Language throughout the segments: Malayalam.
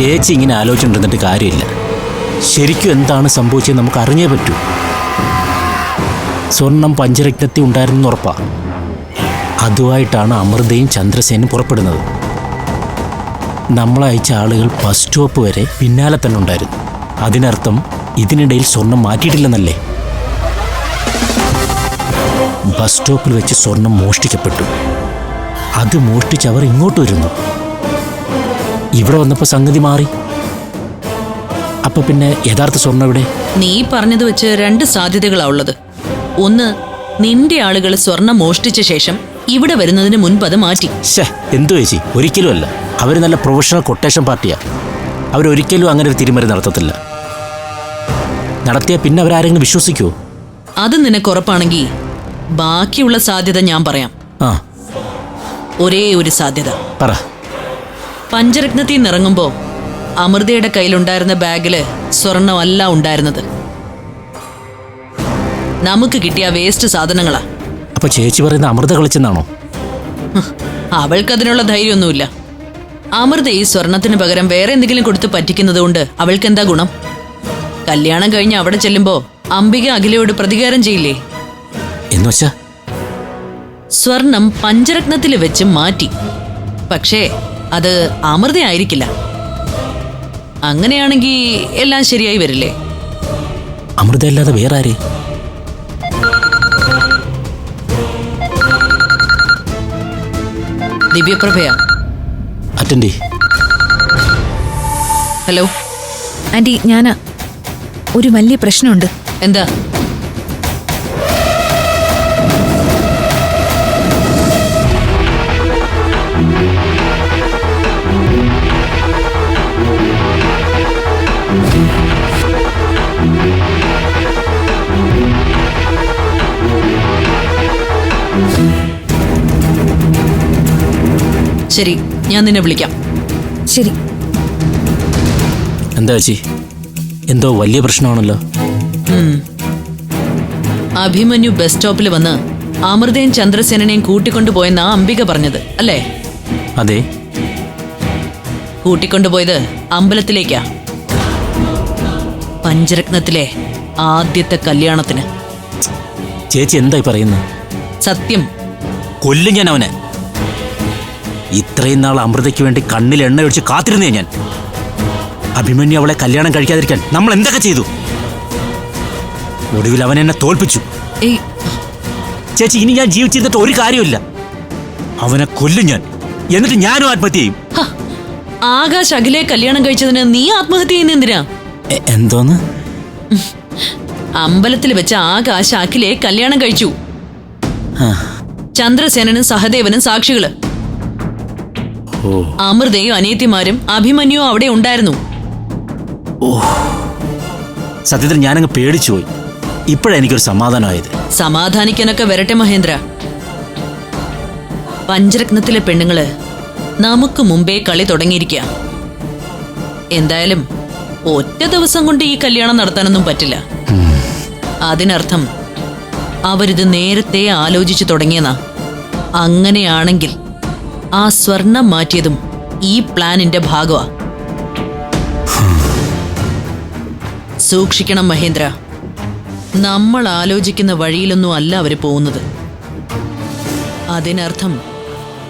ചേച്ചി ഇങ്ങനെ ആലോചിച്ചിട്ടുണ്ടെന്നിട്ട് കാര്യമില്ല. ശരിക്കും എന്താണ് സംഭവിച്ചത് നമുക്ക് അറിഞ്ഞേ പറ്റൂ. സ്വർണം പഞ്ചരക്തത്തിൽ ഉണ്ടായിരുന്നെന്ന് ഉറപ്പാ. അതുമായിട്ടാണ് അമൃതയും ചന്ദ്രസേനും പുറപ്പെടുന്നത്. നമ്മളയച്ച ആളുകൾ ബസ് സ്റ്റോപ്പ് വരെ പിന്നാലെ തന്നെ ഉണ്ടായിരുന്നു. അതിനർത്ഥം ഇതിനിടയിൽ സ്വർണം മാറ്റിയിട്ടില്ലെന്നല്ലേ? ബസ് സ്റ്റോപ്പിൽ വെച്ച് സ്വർണം മോഷ്ടിക്കപ്പെട്ടു. അത് മോഷ്ടിച്ച് അവർ ഇങ്ങോട്ട് വരുന്നു. ഇവിടെ വന്നപ്പോൾ സംഗതി മാറി. അപ്പൊ പിന്നെ യഥാർത്ഥ സ്വർണ ഇവിടെ നീ പറഞ്ഞത് വെച്ച് രണ്ട് സാധ്യതകളാ ഉള്ളത്. ഒന്ന് നിന്റെ ആളുകൾ സ്വർണം മോഷ്ടിച്ച ശേഷം ഇവിടെ വരുന്നതിന് മുൻപ് അത് മാറ്റി. എന്തു ചേച്ചി? ഒരിക്കലും അല്ല. അവർ നല്ല പ്രൊഫഷണൽ കൊട്ടേഷൻ പാർട്ടിയാ. അവരൊരിക്കലും അങ്ങനെ ഒരു തിരിമറി നടത്തത്തില്ല. നടത്തിയ പിന്നെ അവരാരെങ്കിലും വിശ്വസിക്കുമോ അത് നിനക്ക് ഉറപ്പാണെങ്കിൽ ബാക്കിയുള്ള സാധ്യത ഞാൻ പറയാം. ആ. ഒരേ ഒരു സാധ്യത. പറ. പഞ്ചരത്നത്തിൽ നിന്നിറങ്ങുമ്പോൾ അമൃതയുടെ കയ്യിലുണ്ടായിരുന്ന ബാഗിൽ സ്വർണമല്ല ഉണ്ടായിരുന്നത്. നമുക്ക് കിട്ടിയ വേസ്റ്റ് സാധനങ്ങളാ. അപ്പൊ ചേച്ചി പറയുന്ന അമൃത കളിച്ചെന്നാണോ? അവൾക്ക് അതിനുള്ള ധൈര്യമൊന്നുമില്ല. അമൃത ഈ സ്വർണത്തിന് പകരം വേറെ എന്തെങ്കിലും കൊടുത്ത് പറ്റിക്കുന്നത് കൊണ്ട് അവൾക്ക് എന്താ ഗുണം? കല്യാണം കഴിഞ്ഞ് അവിടെ ചെല്ലുമ്പോ അംബിക അഖിലയോട് പ്രതികാരം ചെയ്യില്ലേ? എന്നുവച്ചാ? സ്വർണം പഞ്ചരത്നത്തിൽ വെച്ച് മാറ്റി. പക്ഷേ അത് അമൃതയായിരിക്കില്ല അങ്ങനെയാണെങ്കിൽ എല്ലാം ശരിയായി വരില്ലേ? അമൃത അല്ലാതെ വേറെ ആര് ദിവ്യപ്രഭയാ. അറ്റൻഡേ. ഹലോ. ആന്റി ഞാനാ. ഒരു വലിയ പ്രശ്നമുണ്ട്. എന്താ? ശരി ഞാൻ നിന്നെ വിളിക്കാം. ശരി. എന്താ ചേച്ചി? എന്തോ വലിയ പ്രശ്നമാണല്ലോ. അഭിമന്യു ബസ് സ്റ്റോപ്പിൽ വന്ന് അമൃതയും ചന്ദ്രസേനനെയും കൂട്ടിക്കൊണ്ടുപോയെന്നാ അംബിക പറഞ്ഞത് അല്ലേ? അതെ. കൂട്ടിക്കൊണ്ടുപോയത് അമ്പലത്തിലേക്കാ. പഞ്ചരത്നത്തിലെ ആദ്യത്തെ കല്യാണത്തിന്. ചേച്ചി എന്തായി പറയുന്നു? സത്യം. കൊല്ലും ഞാൻ അവനെ. ഇത്രയും നാൾ അമൃതയ്ക്ക് വേണ്ടി കണ്ണിൽ എണ്ണ ഒഴിച്ച് കാത്തിരുന്നേ ഞാൻ. അഭിമന്യു അവളെ കല്യാണം കഴിക്കാതിരിക്കാൻ നമ്മൾ എന്തൊക്കെ ചെയ്തു? ഒടുവിൽ അവൻ എന്നെ തോൽപ്പിച്ചു. ചേച്ചി ഇനി ഞാൻ ജീവിച്ചിരുന്നിട്ട് ഒരു കാര്യമില്ല അവനെ കൊല്ലും ഞാൻ. എന്നിട്ട് ഞാനും ആത്മഹത്യ ചെയ്യും. ആകാശ് അഖിലെ കല്യാണം കഴിച്ചതിന് നീ ആത്മഹത്യ ചെയ്യുന്ന എന്തിനാ എന്തോന്ന്? അമ്പലത്തിൽ വെച്ച ആ കാശ് അഖിലെ കല്യാണം കഴിച്ചു. ചന്ദ്രസേനനും സഹദേവനും സാക്ഷികൾ. അമൃതയും അനിയത്തിമാരും അഭിമന്യുവും അവിടെ ഉണ്ടായിരുന്നു. സത്യത്തിൽ ഞാനങ്ങ് പേടിച്ചു പോയി. ഇപ്പോഴാണ് എനിക്കൊരു സമാധാനമായത്. സമാധാനിക്കാനൊക്കെ വരട്ടെ മഹേന്ദ്ര. പഞ്ചരത്നത്തിലെ പെണ്ണുങ്ങൾ നമുക്ക് മുമ്പേ കളി തുടങ്ങിയിരിക്കുക എന്തായാലും ഒറ്റ ദിവസം കൊണ്ട് ഈ കല്യാണം നടത്താനൊന്നും പറ്റില്ല. അതിനർത്ഥം അവരിത് നേരത്തെ ആലോചിച്ചു തുടങ്ങിയെന്നാ അങ്ങനെയാണെങ്കിൽ ആ സ്വർണം മാറ്റിയതും ഈ പ്ലാനിന്റെ ഭാഗമാ. സൂക്ഷിക്കണം മഹേന്ദ്ര. നമ്മൾ ആലോചിക്കുന്ന വഴിയിലൊന്നും അല്ല അവർ പോകുന്നത്. അതിനർത്ഥം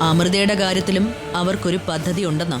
അമൃതയുടെ കാര്യത്തിലും അവർക്കൊരു പദ്ധതി ഉണ്ടെന്നാ.